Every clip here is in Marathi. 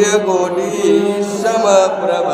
सूर्यकोटी समप्रभ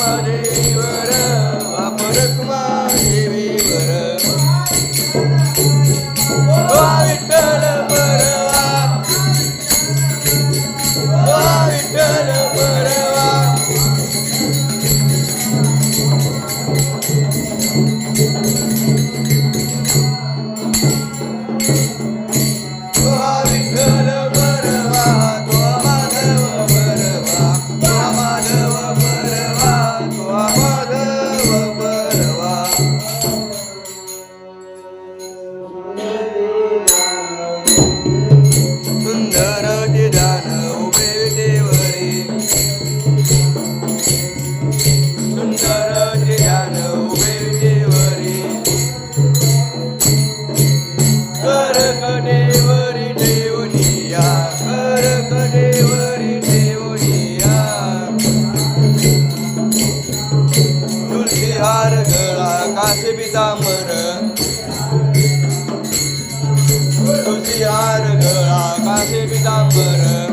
Maria. पितांबर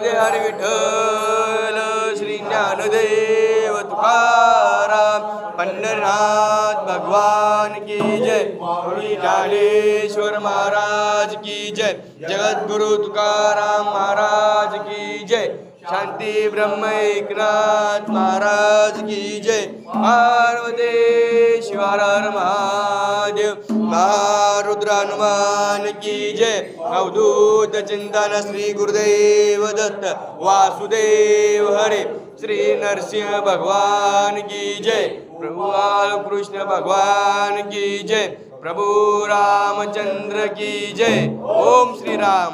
वरदे हरी विठ्ठल श्री ज्ञानदेव तुकाराम पंढरनाथ भगवान की जय ज्ञानेश्वर महाराज की जय जगद्गुरु तुकाराम महाराज की जय शांती ब्रह्म एकनाथ महाराज की जय पार्वती शिवार महादेव हनुमान की जय। अवधूत चिंतन श्री गुरुदेव दत्त। वासुदेव हरे। श्री नरसिंह भगवान की जय। प्रभु कृष्ण भगवान की जय। प्रभु रामचंद्र की जय। ओम श्री राम।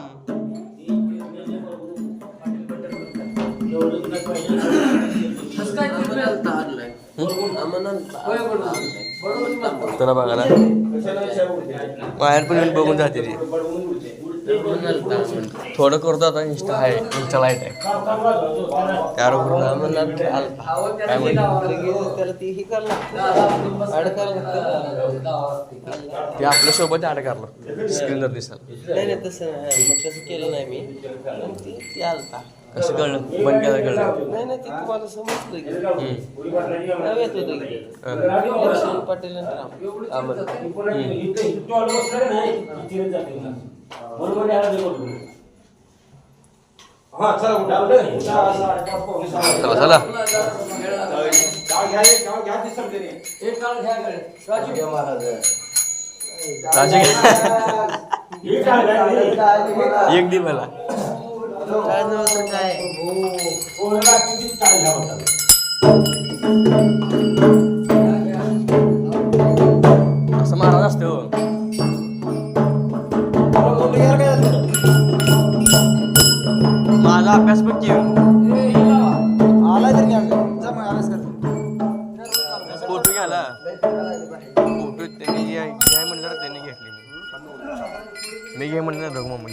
तुला बघायला बाहेर पण येऊन बघून जाते ती थोडं करतो आता इंस्टा आहे इंस्टा लाइट आहे त्यावर काय म्हणतो ते आपल्यासोबत ऍड करलं. स्क्रीनवर दिसाल नाही नाही तसं नाही. मग तसं केलं नाही मी. ते आलता. कसं कळलं बंद केलं कळलं नाही नाही ते तुम्हाला समजलं की. नाव येत होतं की हं. पाटील आणि राम चला चला राजे एक दे मला असं महाराज असते. हो माझा अभ्यास पण की फोटो घ्याला फोटो त्यांनी घ्या घ्याय म्हणलं त्यांनी घेतली मी मी घे म्हणलं रघु मम्मी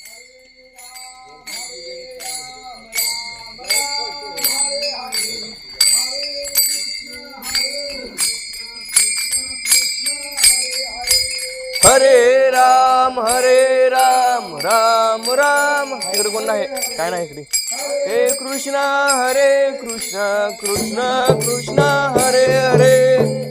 हरे राम हरे राम राम राम. इकडे कोण नाही? काय नाही इकडे? हे कृष्णा हरे कृष्णा कृष्ण कृष्ण हरे हरे.